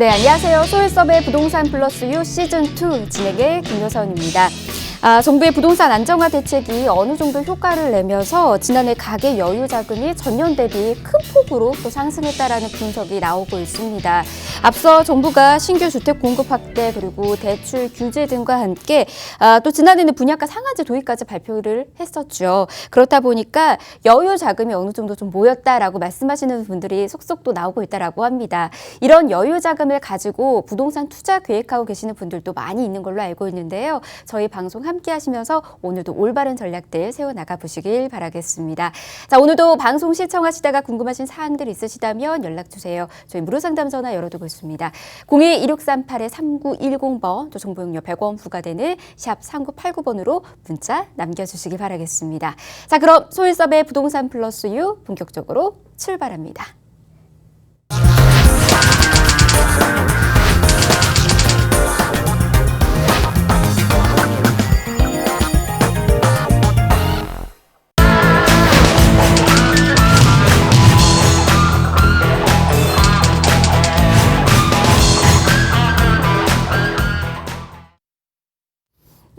네, 안녕하세요. 소일섭의 부동산 플러스 유 시즌 2 진행의 김효선입니다. 아, 정부의 부동산 안정화 대책이 어느 정도 효과를 내면서 지난해 가계 여유 자금이 전년 대비 큰 폭으로 또 상승했다라는 분석이 나오고 있습니다. 앞서 정부가 신규 주택 공급 확대 그리고 대출 규제 등과 함께 아, 또 지난해는 분양가 상한제 도입까지 발표를 했었죠. 그렇다 보니까 여유 자금이 어느 정도 좀 모였다라고 말씀하시는 분들이 속속 또 나오고 있다라고 합니다. 이런 여유 자금을 가지고 부동산 투자 계획하고 계시는 분들도 많이 있는 걸로 알고 있는데요. 저희 방송 함께 하시면서 오늘도 올바른 전략들 세워 나가 보시길 바라겠습니다. 자, 오늘도 방송 시청하시다가 궁금하신 사항들 있으시다면 연락 주세요. 저희 무료 상담 전화 열어두고 있습니다. 02-1638-3910번 또 정보용료 100원 부과되는 샵 3989번으로 문자 남겨주시기 바라겠습니다. 자, 그럼 소일섭의 부동산 플러스 유 본격적으로 출발합니다.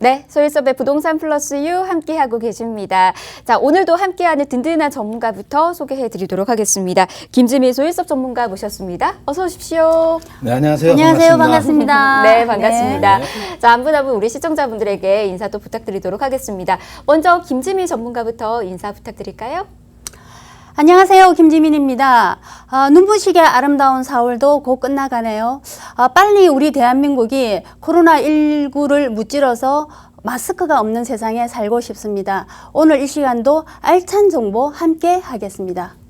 네, 소일섭의 부동산 플러스 유 함께하고 계십니다. 자, 오늘도 함께하는 든든한 전문가부터 소개해 드리도록 하겠습니다. 김지미 소일섭 전문가 모셨습니다. 어서 오십시오. 네, 안녕하세요. 안녕하세요. 반갑습니다. 네, 반갑습니다. 자, 한 분 한 분 우리 시청자분들에게 인사도 부탁드리도록 하겠습니다. 먼저 김지미 전문가부터 인사 부탁드릴까요? 안녕하세요. 김지민입니다. 아, 눈부시게 아름다운 4월도 곧 끝나가네요. 아, 빨리 우리 대한민국이 코로나19를 무찌러서 마스크가 없는 세상에 살고 싶습니다. 오늘 이 시간도 알찬 정보 함께 하겠습니다.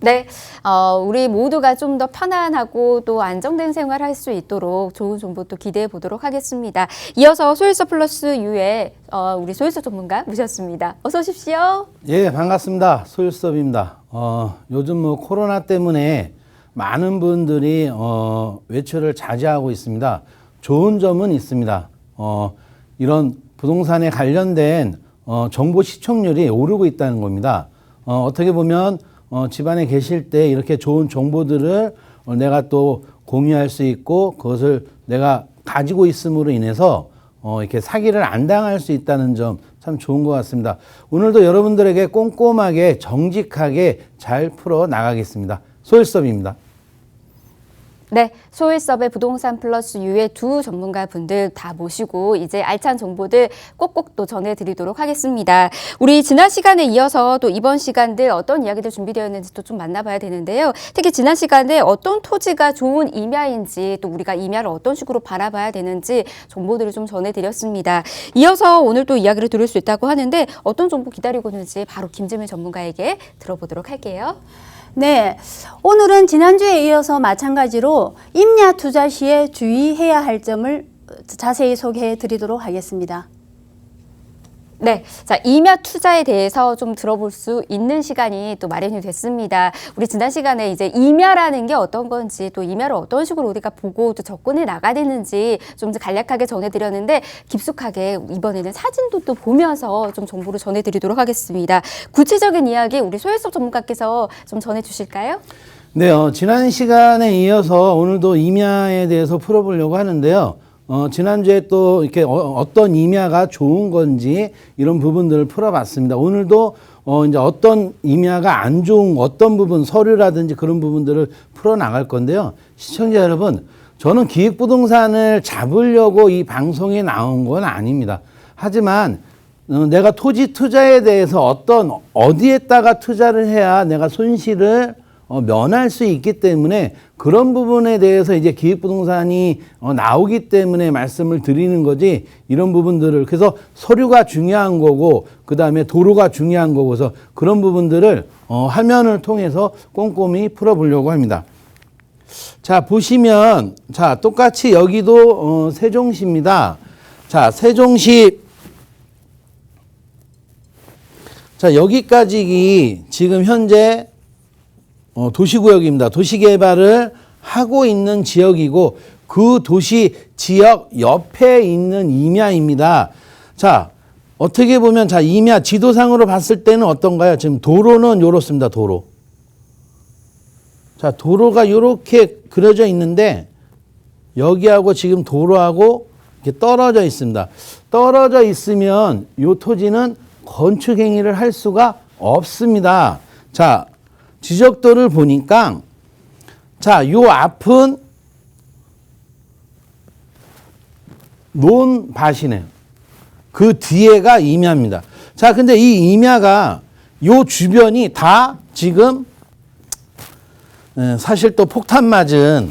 네, 어, 우리 모두가 좀 더 편안하고 또 안정된 생활 할 수 있도록 좋은 정보 또 기대해 보도록 하겠습니다. 이어서 소일서 플러스 유의 어, 우리 소일서 전문가 모셨습니다. 어서 오십시오. 예, 반갑습니다. 소일섭입니다. 어, 요즘 뭐 코로나 때문에 많은 분들이 어, 외출을 자제하고 있습니다. 좋은 점은 있습니다. 어, 이런 부동산에 관련된 어, 정보 시청률이 오르고 있다는 겁니다. 어, 어떻게 보면 어, 집안에 계실 때 이렇게 좋은 정보들을 어, 내가 또 공유할 수 있고 그것을 내가 가지고 있음으로 인해서 어, 이렇게 사기를 안 당할 수 있다는 점 참 좋은 것 같습니다. 오늘도 여러분들에게 꼼꼼하게 정직하게 잘 풀어 나가겠습니다. 소일섭입니다. 네, 소일섭의 부동산 플러스 유의 두 전문가 분들 다 모시고 이제 알찬 정보들 꼭꼭 또 전해드리도록 하겠습니다. 우리 지난 시간에 이어서 또 이번 시간들 어떤 이야기들 준비되었는지 또 좀 만나봐야 되는데요. 특히 지난 시간에 어떤 토지가 좋은 임야인지 또 우리가 임야를 어떤 식으로 바라봐야 되는지 정보들을 좀 전해드렸습니다. 이어서 오늘 또 이야기를 들을 수 있다고 하는데 어떤 정보 기다리고 있는지 바로 김재민 전문가에게 들어보도록 할게요. 네. 오늘은 지난주에 이어서 마찬가지로 임야 투자 시에 주의해야 할 점을 자세히 소개해 드리도록 하겠습니다. 네. 자, 임야 투자에 대해서 좀 들어볼 수 있는 시간이 또 마련이 됐습니다. 우리 지난 시간에 이제 임야라는 게 어떤 건지 또 임야를 어떤 식으로 우리가 보고 또 접근해 나가야 되는지 좀 간략하게 전해드렸는데 깊숙하게 이번에는 사진도 또 보면서 좀 정보를 전해드리도록 하겠습니다. 구체적인 이야기 우리 소혜섭 전문가께서 좀 전해주실까요? 네, 어, 지난 시간에 이어서 오늘도 임야에 대해서 풀어보려고 하는데요. 어, 지난주에 또 이렇게 어, 떤 임야가 좋은 건지 이런 부분들을 풀어봤습니다. 오늘도 어, 이제 어떤 임야가 안 좋은 어떤 부분, 서류라든지 그런 부분들을 풀어나갈 건데요. 시청자 여러분, 저는 기획부동산을 잡으려고 이 방송에 나온 건 아닙니다. 하지만 어, 내가 토지 투자에 대해서 어떤 어디에다가 투자를 해야 내가 손실을 어, 면할 수 있기 때문에 그런 부분에 대해서 이제 기획부동산이 어, 나오기 때문에 말씀을 드리는 거지 이런 부분들을 그래서 서류가 중요한 거고 그 다음에 도로가 중요한 거고 그래서 그런 부분들을 어, 화면을 통해서 꼼꼼히 풀어보려고 합니다. 자 보시면 자 똑같이 여기도 어, 세종시입니다. 자 세종시 자 여기까지 지금 현재 어, 도시구역입니다. 도시개발을 하고 있는 지역이고 그 도시 지역 옆에 있는 임야입니다. 자, 어떻게 보면 자, 임야 지도상으로 봤을 때는 어떤가요? 지금 도로는 요렇습니다. 도로. 자, 도로가 요렇게 그려져 있는데 여기하고 지금 도로하고 이렇게 떨어져 있습니다. 떨어져 있으면 이 토지는 건축 행위를 할 수가 없습니다. 자, 지적도를 보니까 자, 요 앞은 논밭이네요. 그 뒤에가 임야입니다. 자, 근데 이 임야가 요 주변이 다 지금 에, 사실 또 폭탄 맞은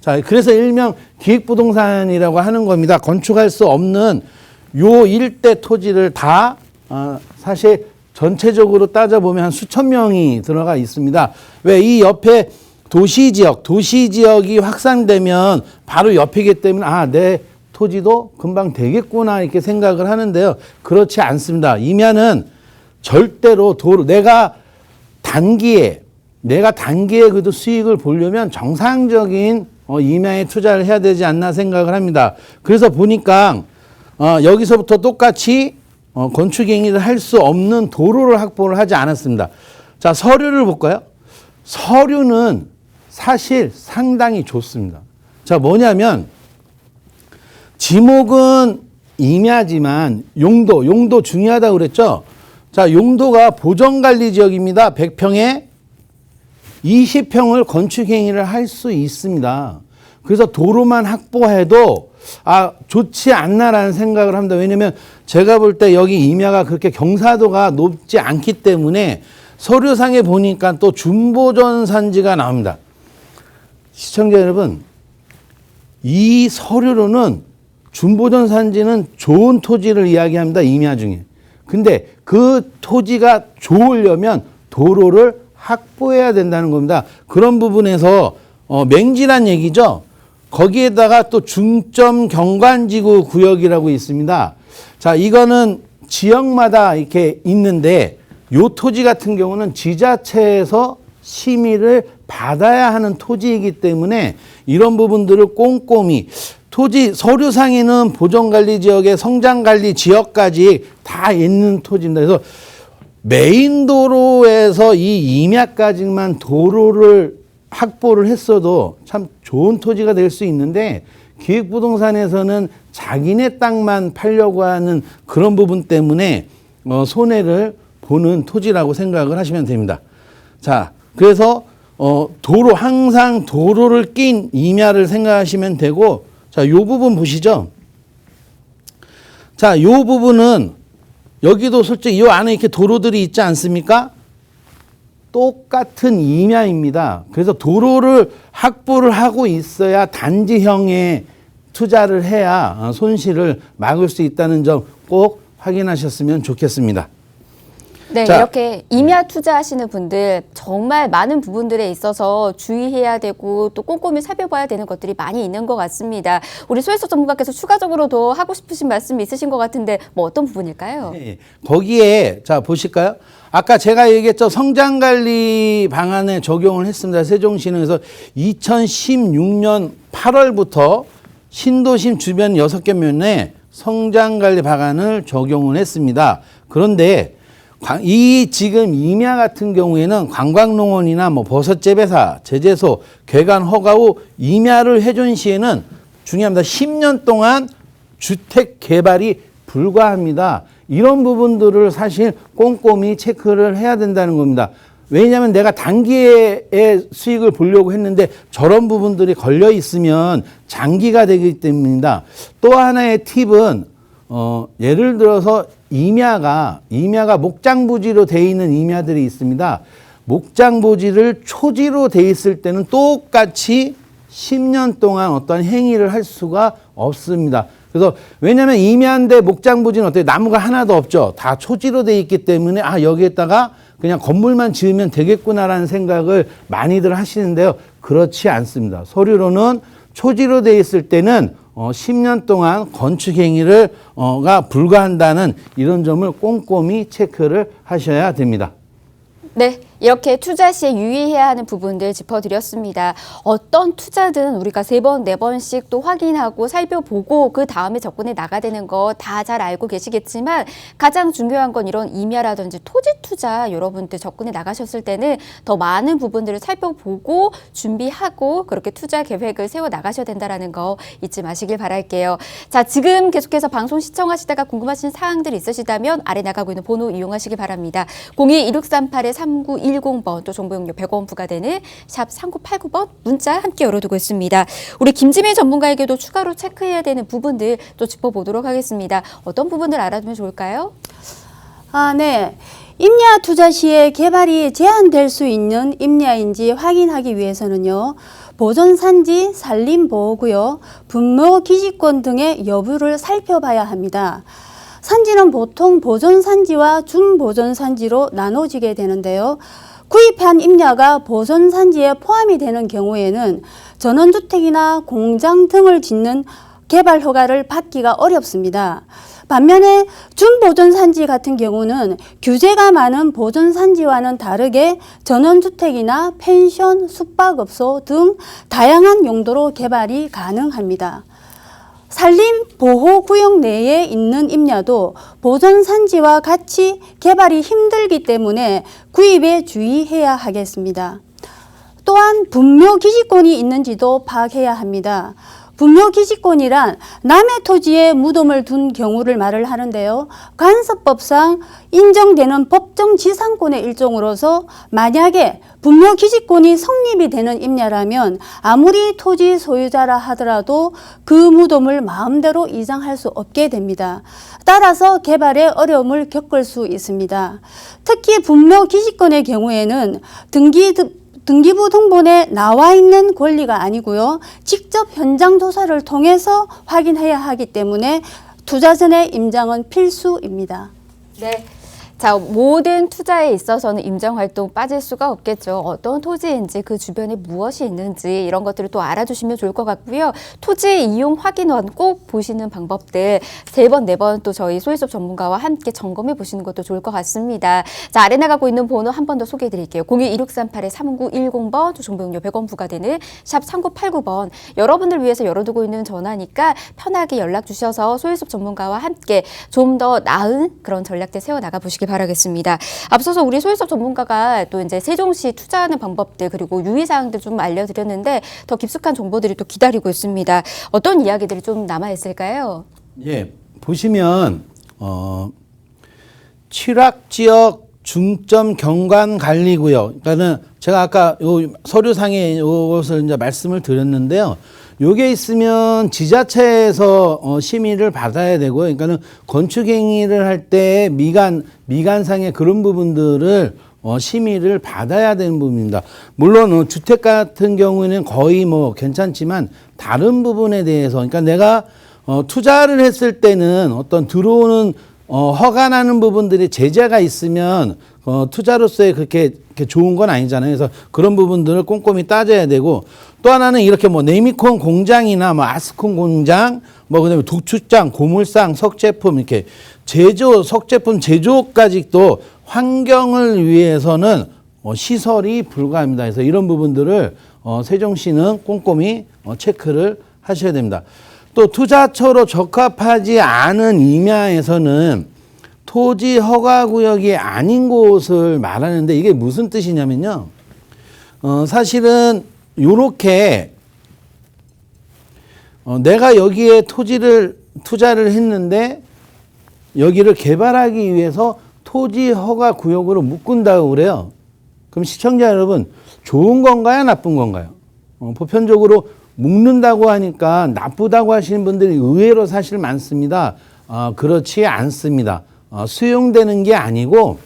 자, 그래서 일명 기획부동산이라고 하는 겁니다. 건축할 수 없는 요 일대 토지를 다 어, 사실 전체적으로 따져보면 한 수천 명이 들어가 있습니다. 왜 이 옆에 도시 지역, 도시 지역이 확산되면 바로 옆이기 때문에 아, 내 토지도 금방 되겠구나 이렇게 생각을 하는데요. 그렇지 않습니다. 임야는 절대로 도로 내가 단기에 내가 단기에 그래도 수익을 보려면 정상적인 어, 임야에 투자를 해야 되지 않나 생각을 합니다. 그래서 보니까 어, 여기서부터 똑같이 어, 건축 행위를 할 수 없는 도로를 확보를 하지 않았습니다. 자 서류를 볼까요? 서류는 사실 상당히 좋습니다. 자 뭐냐면 지목은 임야지만 용도, 용도 중요하다고 그랬죠? 자, 용도가 보정관리 지역입니다. 100평에 20평을 건축행위를 할 수 있습니다. 그래서 도로만 확보해도 아, 좋지 않나라는 생각을 합니다. 왜냐면 제가 볼 때 여기 임야가 그렇게 경사도가 높지 않기 때문에 서류상에 보니까 또 준보전 산지가 나옵니다. 시청자 여러분, 이 서류로는 준보전 산지는 좋은 토지를 이야기합니다. 임야 중에. 근데 그 토지가 좋으려면 도로를 확보해야 된다는 겁니다. 그런 부분에서 어, 맹지란 얘기죠. 거기에다가 또 중점 경관지구 구역이라고 있습니다. 자, 이거는 지역마다 이렇게 있는데 요 토지 같은 경우는 지자체에서 심의를 받아야 하는 토지이기 때문에 이런 부분들을 꼼꼼히 토지 서류상에는 보존관리 지역의 성장관리 지역까지 다 있는 토지입니다. 그래서 메인 도로에서 이 임야까지만 도로를 확보를 했어도 참 좋은 토지가 될 수 있는데 기획부동산에서는 자기네 땅만 팔려고 하는 그런 부분 때문에 어, 손해를 보는 토지라고 생각을 하시면 됩니다. 자, 그래서 어, 도로 항상 도로를 낀 임야를 생각하시면 되고 자, 요 부분 보시죠. 자, 요 부분은 여기도 솔직히 요 안에 이렇게 도로들이 있지 않습니까? 똑같은 임야입니다. 그래서 도로를 확보를 하고 있어야 단지형에 투자를 해야 어, 손실을 막을 수 있다는 점 꼭 확인하셨으면 좋겠습니다. 네, 자. 이렇게 임야 투자하시는 분들 정말 많은 부분들에 있어서 주의해야 되고 또 꼼꼼히 살펴봐야 되는 것들이 많이 있는 것 같습니다. 우리 소혜수 전문가께서 추가적으로 더 하고 싶으신 말씀이 있으신 것 같은데 뭐 어떤 부분일까요? 예, 거기에 자 보실까요? 아까 제가 얘기했죠 성장 관리 방안에 적용을 했습니다. 세종시는 그래서 2016년 8월부터 신도심 주변 6개 면에 성장 관리 방안을 적용을 했습니다. 그런데 관- 이 지금 임야 같은 경우에는 관광농원이나 뭐 버섯재배사, 제재소, 괴간 허가 후 임야를 해준 시에는 중요합니다. 10년 동안 주택 개발이 불가합니다. 이런 부분들을 사실 꼼꼼히 체크를 해야 된다는 겁니다. 왜냐하면 내가 단기에 수익을 보려고 했는데 저런 부분들이 걸려 있으면 장기가 되기 때문입니다. 또 하나의 팁은 어, 예를 들어서 임야가 임야가 목장부지로 돼 있는 임야들이 있습니다. 목장부지를 초지로 돼 있을 때는 똑같이 10년 동안 어떤 행위를 할 수가 없습니다. 그래서 왜냐하면 임야인데 목장부지는 어때요? 나무가 하나도 없죠. 다 초지로 돼 있기 때문에 아 여기에다가 그냥 건물만 지으면 되겠구나라는 생각을 많이들 하시는데요. 그렇지 않습니다. 서류로는 초지로 돼 있을 때는 어, 10년 동안 건축 행위를 어가 불가한다는 이런 점을 꼼꼼히 체크를 하셔야 됩니다. 네, 이렇게 투자 시에 유의해야 하는 부분들 짚어드렸습니다. 어떤 투자든 우리가 세 번, 네 번씩 또 확인하고 살펴보고 그 다음에 접근해 나가야 되는 거 다 잘 알고 계시겠지만 가장 중요한 건 이런 임야라든지 토지 투자 여러분들 접근해 나가셨을 때는 더 많은 부분들을 살펴보고 준비하고 그렇게 투자 계획을 세워 나가셔야 된다라는 거 잊지 마시길 바랄게요. 자, 지금 계속해서 방송 시청하시다가 궁금하신 사항들 있으시다면 아래 나가고 있는 번호 이용하시기 바랍니다. 02-1638-3910번 또 정보용료 100원 부과되는 샵 3989번 문자 함께 열어두고 있습니다. 우리 김지민 전문가에게도 추가로 체크해야 되는 부분들 또 짚어보도록 하겠습니다. 어떤 부분들 알아두면 좋을까요? 아, 네. 임야 투자 시에 개발이 제한될 수 있는 임야인지 확인하기 위해서는요. 보존 산지, 산림 보호구역, 분묘 기지권 등의 여부를 살펴봐야 합니다. 산지는 보통 보존 산지와 준보존 산지로 나눠지게 되는데요. 구입한 임야가 보존 산지에 포함이 되는 경우에는 전원주택이나 공장 등을 짓는 개발 허가를 받기가 어렵습니다. 반면에 준보존 산지 같은 경우는 규제가 많은 보존 산지와는 다르게 전원주택이나 펜션, 숙박업소 등 다양한 용도로 개발이 가능합니다. 산림 보호 구역 내에 있는 임야도 보존 산지와 같이 개발이 힘들기 때문에 구입에 주의해야 하겠습니다. 또한 분묘 기지권이 있는지도 파악해야 합니다. 분묘 기지권이란 남의 토지에 무덤을 둔 경우를 말을 하는데요. 간섭법상 인정되는 법정 지상권의 일종으로서 만약에 분묘 기지권이 성립이 되는 임야라면 아무리 토지 소유자라 하더라도 그 무덤을 마음대로 이장할 수 없게 됩니다. 따라서 개발에 어려움을 겪을 수 있습니다. 특히 분묘 기지권의 경우에는 등기 등기부 등본에 나와 있는 권리가 아니고요. 직접 현장 조사를 통해서 확인해야 하기 때문에 투자 전에 임장은 필수입니다. 네. 자, 모든 투자에 있어서는 임장 활동 빠질 수가 없겠죠. 어떤 토지인지 그 주변에 무엇이 있는지 이런 것들을 또 알아두시면 좋을 것 같고요. 토지 이용 확인원 꼭 보시는 방법들 세 번, 네 번 또 저희 소유섭 전문가와 함께 점검해 보시는 것도 좋을 것 같습니다. 자, 아래 나가고 있는 번호 한 번 더 소개해 드릴게요. 02-1638-3910번 또 정보용료 100원 부과되는 샵 3989번 여러분들 위해서 열어두고 있는 전화니까 편하게 연락 주셔서 소유섭 전문가와 함께 좀 더 나은 그런 전략들 세워 나가 보시기 바 라겠습니다. 앞서서 우리 소유섭 전문가가 또 이제 세종시 투자하는 방법들 그리고 유의사항들 좀 알려드렸는데 더 깊숙한 정보들이 또 기다리고 있습니다. 어떤 이야기들이 좀 남아 있을까요? 예, 보시면 어, 취락 지역 중점 경관 관리 구역. 그러니까는 제가 아까 요 서류상에 요것을 이제 말씀을 드렸는데요. 요게 있으면 지자체에서 어, 심의를 받아야 되고요. 그러니까는 건축 행위를 할 때 미간 미간상의 그런 부분들을 어, 심의를 받아야 되는 부분입니다. 물론 어, 주택 같은 경우에는 거의 뭐 괜찮지만 다른 부분에 대해서 그러니까 내가 어, 투자를 했을 때는 어떤 들어오는 어, 허가나는 부분들이 제재가 있으면 어, 투자로서의 그렇게, 그렇게 좋은 건 아니잖아요. 그래서 그런 부분들을 꼼꼼히 따져야 되고 또 하나는 이렇게 뭐 네미콘 공장이나 뭐 아스콘 공장 뭐 그다음에 독출장, 고물상, 석제품 이렇게 제조, 석제품 제조까지 또 환경을 위해서는 어, 시설이 불가합니다. 그래서 이런 부분들을 어, 세종시는 꼼꼼히 어, 체크를 하셔야 됩니다. 또 투자처로 적합하지 않은 임야에서는 토지 허가 구역이 아닌 곳을 말하는데 이게 무슨 뜻이냐면요. 어, 사실은 요렇게 어, 내가 여기에 토지를 투자를 했는데 여기를 개발하기 위해서 토지 허가 구역으로 묶은다고 그래요. 그럼 시청자 여러분, 좋은 건가요? 나쁜 건가요? 어, 보편적으로 묶는다고 하니까 나쁘다고 하시는 분들이 의외로 사실 많습니다. 어, 그렇지 않습니다. 어, 수용되는 게 아니고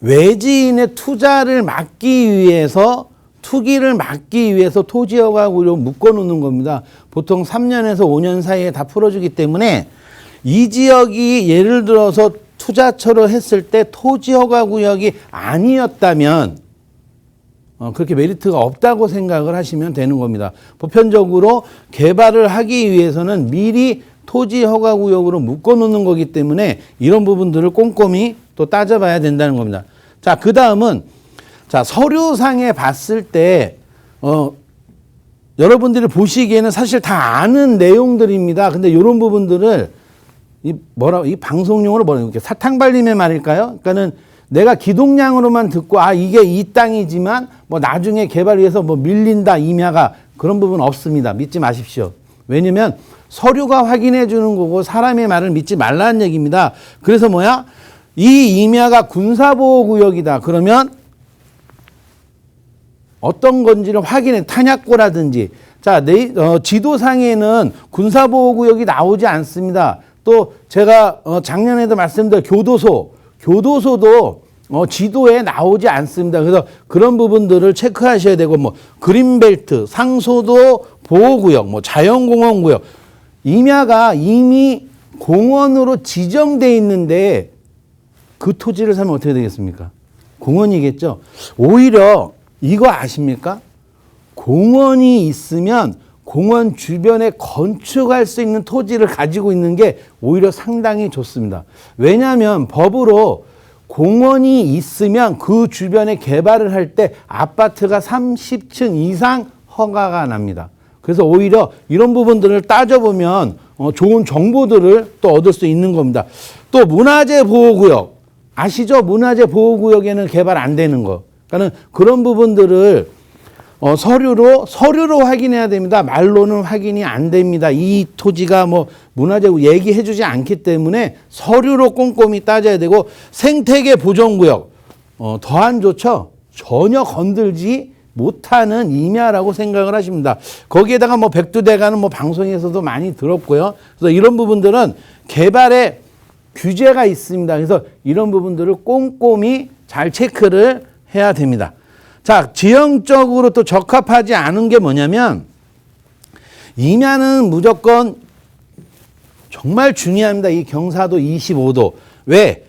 외지인의 투자를 막기 위해서 투기를 막기 위해서 토지허가구로 묶어놓는 겁니다. 보통 3년에서 5년 사이에 다 풀어주기 때문에 이 지역이 예를 들어서 투자처로 했을 때 토지허가 구역이 아니었다면 어, 그렇게 메리트가 없다고 생각을 하시면 되는 겁니다. 보편적으로 개발을 하기 위해서는 미리 토지 허가 구역으로 묶어 놓는 거기 때문에 이런 부분들을 꼼꼼히 또 따져봐야 된다는 겁니다. 자, 그 다음은 자, 서류상에 봤을 때, 어, 여러분들이 보시기에는 사실 다 아는 내용들입니다. 근데 이런 부분들을 이 뭐라 이 방송용으로 뭐라 이렇게 사탕 발림의 말일까요? 그러니까는 내가 기동량으로만 듣고 아 이게 이 땅이지만 뭐 나중에 개발 위해서 뭐 밀린다 임야가 그런 부분 없습니다. 믿지 마십시오. 왜냐면 서류가 확인해 주는 거고 사람의 말을 믿지 말라는 얘기입니다. 그래서 뭐야? 이 임야가 군사보호구역이다. 그러면 어떤 건지를 확인해 탄약고라든지 자 내, 어, 지도상에는 군사보호구역이 나오지 않습니다. 또 제가 어, 작년에도 말씀드린 교도소 교도소도 어, 지도에 나오지 않습니다. 그래서 그런 부분들을 체크하셔야 되고 뭐 그린벨트 상소도 보호구역 뭐 자연공원구역 임야가 이미 공원으로 지정돼 있는데 그 토지를 사면 어떻게 되겠습니까? 공원이겠죠. 오히려 이거 아십니까? 공원이 있으면 공원 주변에 건축할 수 있는 토지를 가지고 있는 게 오히려 상당히 좋습니다. 왜냐하면 법으로 공원이 있으면 그 주변에 개발을 할 때 아파트가 30층 이상 허가가 납니다. 그래서 오히려 이런 부분들을 따져보면 어, 좋은 정보들을 또 얻을 수 있는 겁니다. 또 문화재 보호구역 아시죠? 문화재 보호구역에는 개발 안 되는 거. 그러니까는 그런 부분들을 어, 서류로 서류로 확인해야 됩니다. 말로는 확인이 안 됩니다. 이 토지가 뭐 문화재 얘기해주지 않기 때문에 서류로 꼼꼼히 따져야 되고 생태계 보존구역 어, 더안 좋죠. 전혀 건들지 못하는 임야라고 생각을 하십니다. 거기에다가 뭐 백두대간은 뭐 방송에서도 많이 들었고요. 그래서 이런 부분들은 개발에 규제가 있습니다. 그래서 이런 부분들을 꼼꼼히 잘 체크를 해야 됩니다. 자, 지형적으로 또 적합하지 않은 게 뭐냐면 임야는 무조건 정말 중요합니다. 이 경사도 25도. 왜?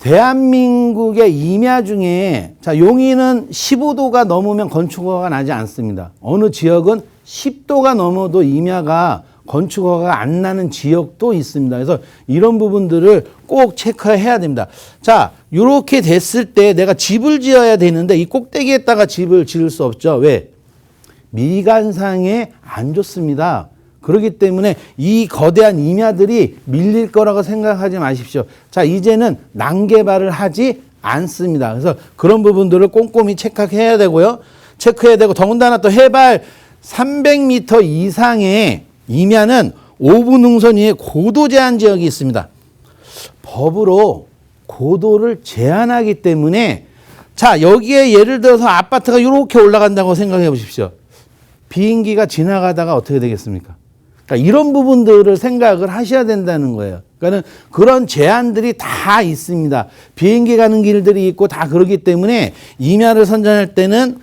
대한민국의 임야 중에 자, 용인은 15도가 넘으면 건축허가 나지 않습니다. 어느 지역은 10도가 넘어도 임야가 건축허가 안 나는 지역도 있습니다. 그래서 이런 부분들을 꼭 체크해야 됩니다. 자, 이렇게 됐을 때 내가 집을 지어야 되는데 이 꼭대기에다가 집을 지을 수 없죠. 왜? 미관상에 안 좋습니다. 그렇기 때문에 이 거대한 임야들이 밀릴 거라고 생각하지 마십시오. 자, 이제는 난개발을 하지 않습니다. 그래서 그런 부분들을 꼼꼼히 체크해야 되고요. 체크해야 되고 더군다나 또 해발 300m 이상의 임야는 5분 능선 위에 고도 제한 지역이 있습니다. 법으로 고도를 제한하기 때문에 자 여기에 예를 들어서 아파트가 이렇게 올라간다고 생각해 보십시오. 비행기가 지나가다가 어떻게 되겠습니까? 그러니까 이런 부분들을 생각을 하셔야 된다는 거예요. 그러니까는 그런 제한들이 다 있습니다. 비행기 가는 길들이 있고 다 그러기 때문에 임야를 선정할 때는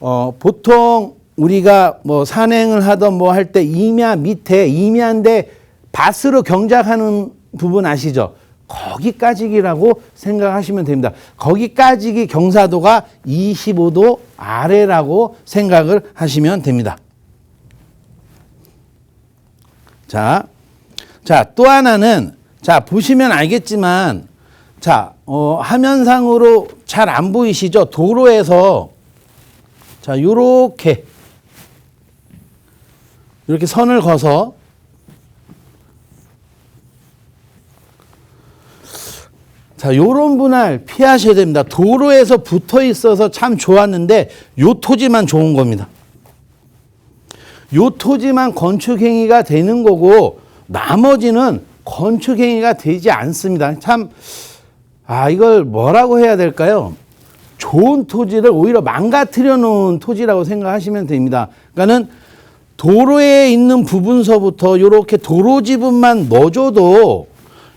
어 보통 우리가 뭐 산행을 하던 뭐 할 때 임야 밑에 임야인데 밭으로 경작하는 부분 아시죠? 거기까지기라고 생각하시면 됩니다. 거기까지기 경사도가 25도 아래라고 생각을 하시면 됩니다. 자, 자, 또 하나는, 자, 보시면 알겠지만, 자, 어, 화면상으로 잘 안 보이시죠? 도로에서, 자, 요렇게, 이렇게 선을 거서, 자, 요런 분할 피하셔야 됩니다. 도로에서 붙어 있어서 참 좋았는데, 요 토지만 좋은 겁니다. 요 토지만 건축행위가 되는 거고 나머지는 건축행위가 되지 않습니다. 참, 아, 이걸 뭐라고 해야 될까요? 좋은 토지를 오히려 망가뜨려 놓은 토지라고 생각하시면 됩니다. 그러니까는 도로에 있는 부분서부터 이렇게 도로 지분만 넣어줘도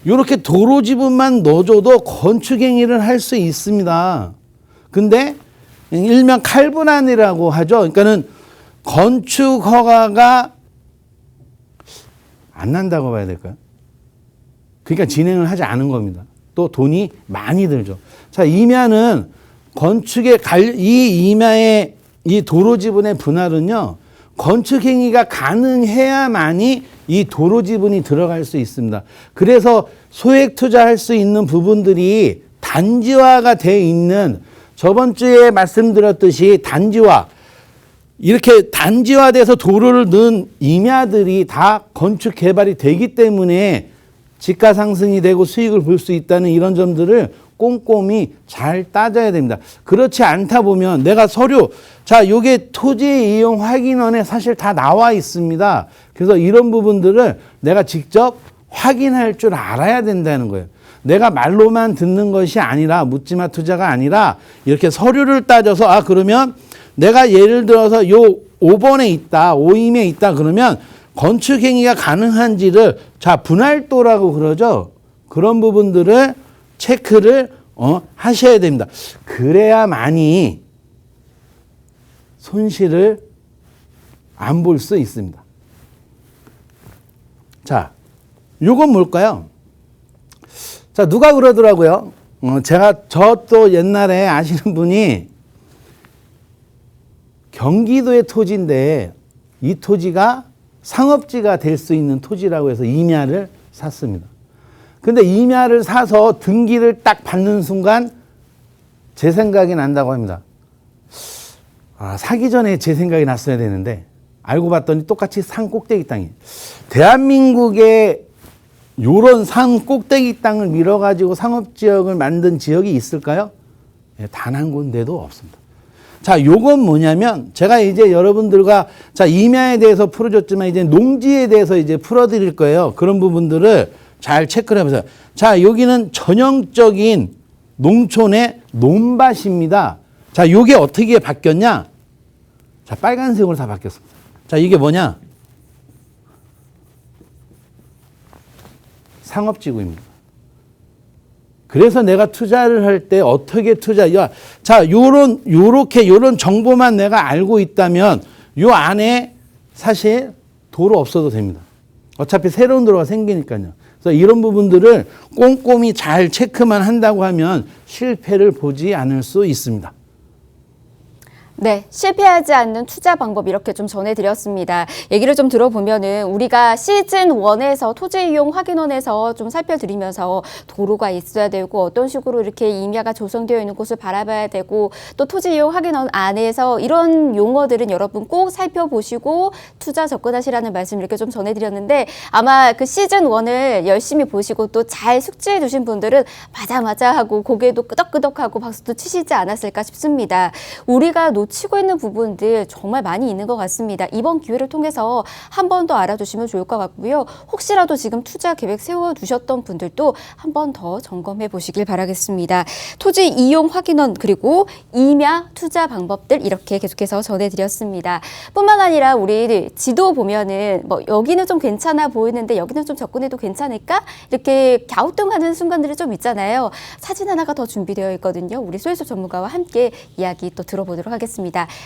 이렇게 도로 지분만 넣어줘도 건축행위를 할 수 있습니다. 근데 일명 칼분안이라고 하죠. 그러니까는 건축 허가가 안 난다고 봐야 될까요? 그러니까 진행을 하지 않은 겁니다. 또 돈이 많이 들죠. 자, 임야는 건축에 갈, 이 임야의 이 도로 지분의 분할은요, 건축 행위가 가능해야만이 이 도로 지분이 들어갈 수 있습니다. 그래서 소액 투자할 수 있는 부분들이 단지화가 돼 있는 저번 주에 말씀드렸듯이 단지화 이렇게 단지화돼서 도로를 넣은 임야들이 다 건축 개발이 되기 때문에 지가 상승이 되고 수익을 볼 수 있다는 이런 점들을 꼼꼼히 잘 따져야 됩니다. 그렇지 않다 보면 내가 서류 자 요게 토지 이용 확인원에 사실 다 나와 있습니다. 그래서 이런 부분들을 내가 직접 확인할 줄 알아야 된다는 거예요. 내가 말로만 듣는 것이 아니라 묻지마 투자가 아니라 이렇게 서류를 따져서 아 그러면 내가 예를 들어서 요 5번에 있다, 5임에 있다 그러면 건축 행위가 가능한지를 자 분할도라고 그러죠. 그런 부분들을 체크를 어, 하셔야 됩니다. 그래야만이 손실을 안 볼 수 있습니다. 자, 요건 뭘까요? 자, 누가 그러더라고요. 어, 제가 저 또 옛날에 아시는 분이 경기도의 토지인데 이 토지가 상업지가 될 수 있는 토지라고 해서 임야를 샀습니다. 근데 임야를 사서 등기를 딱 받는 순간 제 생각이 난다고 합니다. 아, 사기 전에 제 생각이 났어야 되는데 알고 봤더니 똑같이 산 꼭대기 땅이 대한민국에 요런 산 꼭대기 땅을 밀어가지고 상업지역을 만든 지역이 있을까요? 예, 단한 군데도 없습니다. 자, 요건 뭐냐면 제가 이제 여러분들과 자, 임야에 대해서 풀어줬지만 이제 농지에 대해서 이제 풀어드릴 거예요. 그런 부분들을 잘 체크를 해보세요. 자, 여기는 전형적인 농촌의 논밭입니다. 자, 요게 어떻게 바뀌었냐? 자, 빨간색으로 다 바뀌었습니다. 자, 이게 뭐냐? 상업지구입니다. 그래서 내가 투자를 할 때 어떻게 투자, 야, 자, 요런, 요렇게, 요런 정보만 내가 알고 있다면 요 안에 사실 도로 없어도 됩니다. 어차피 새로운 도로가 생기니까요. 그래서 이런 부분들을 꼼꼼히 잘 체크만 한다고 하면 실패를 보지 않을 수 있습니다. 네, 실패하지 않는 투자 방법 이렇게 좀 전해드렸습니다. 얘기를 좀 들어보면은 우리가 시즌 원에서 토지 이용 확인원에서 좀 살펴드리면서 도로가 있어야 되고 어떤 식으로 이렇게 임야가 조성되어 있는 곳을 바라봐야 되고 또 토지 이용 확인원 안에서 이런 용어들은 여러분 꼭 살펴보시고 투자 접근하시라는 말씀 이렇게 좀 전해드렸는데 아마 그 시즌 원을 열심히 보시고 또 잘 숙지해 두신 분들은 맞아 맞아 하고 고개도 끄덕끄덕하고 박수도 치시지 않았을까 싶습니다. 우리가 놓치고 있는 부분들 정말 많이 있는 것 같습니다. 이번 기회를 통해서 한 번 더 알아두시면 좋을 것 같고요. 혹시라도 지금 투자 계획 세워두셨던 분들도 한 번 더 점검해 보시길 바라겠습니다. 토지 이용 확인원 그리고 임야 투자 방법들 이렇게 계속해서 전해드렸습니다. 뿐만 아니라 우리 지도 보면은 뭐 여기는 좀 괜찮아 보이는데 여기는 좀 접근해도 괜찮을까? 이렇게 갸우뚱하는 순간들이 좀 있잖아요. 사진 하나가 더 준비되어 있거든요. 우리 소유수 전문가와 함께 이야기 또 들어보도록 하겠습니다.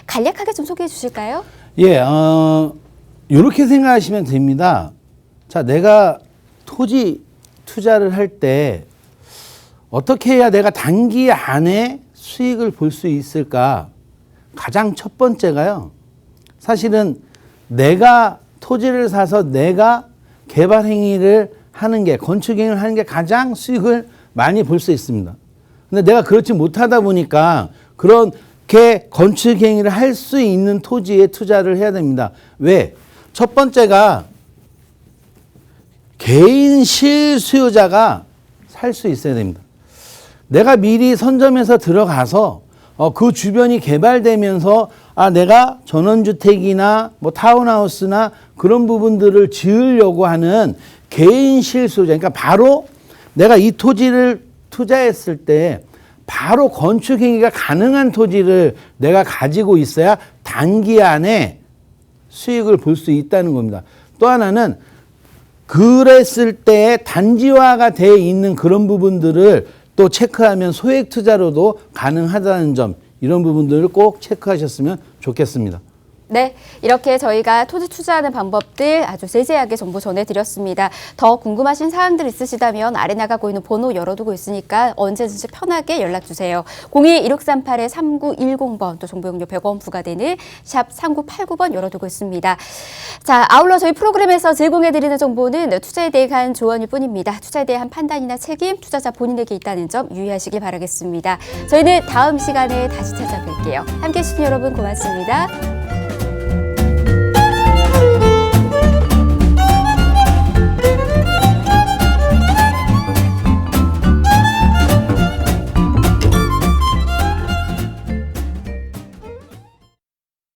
간략하게 좀 소개해 주실까요? 예, 어, 이렇게 생각하시면 됩니다. 자, 내가 토지 투자를 할 때 어떻게 해야 내가 단기 안에 수익을 볼 수 있을까? 가장 첫 번째가요. 사실은 내가 토지를 사서 내가 개발 행위를 하는 게 건축 행위를 하는 게 가장 수익을 많이 볼 수 있습니다. 근데 내가 그렇지 못하다 보니까 그 렇게 건축 행위를 할 수 있는 토지에 투자를 해야 됩니다. 왜? 첫 번째가 개인 실수요자가 살 수 있어야 됩니다. 내가 미리 선점해서 들어가서 어, 그 주변이 개발되면서 아 내가 전원주택이나 뭐 타운하우스나 그런 부분들을 지으려고 하는 개인 실수요자 그러니까 바로 내가 이 토지를 투자했을 때 바로 건축 행위가 가능한 토지를 내가 가지고 있어야 단기 안에 수익을 볼 수 있다는 겁니다. 또 하나는 그랬을 때 단지화가 돼 있는 그런 부분들을 또 체크하면 소액 투자로도 가능하다는 점 이런 부분들을 꼭 체크하셨으면 좋겠습니다. 네, 이렇게 저희가 토지 투자하는 방법들 아주 세세하게 정보 전해드렸습니다. 더 궁금하신 사항들 있으시다면 아래 나가고 있는 번호 열어두고 있으니까 언제든지 편하게 연락주세요. 02-1638-3910번 또 정보용료 100원 부과되는 샵 3989번 열어두고 있습니다. 자, 아울러 저희 프로그램에서 제공해드리는 정보는 투자에 대한 조언일 뿐입니다. 투자에 대한 판단이나 책임 투자자 본인에게 있다는 점 유의하시길 바라겠습니다. 저희는 다음 시간에 다시 찾아뵐게요. 함께해 주신 여러분 고맙습니다.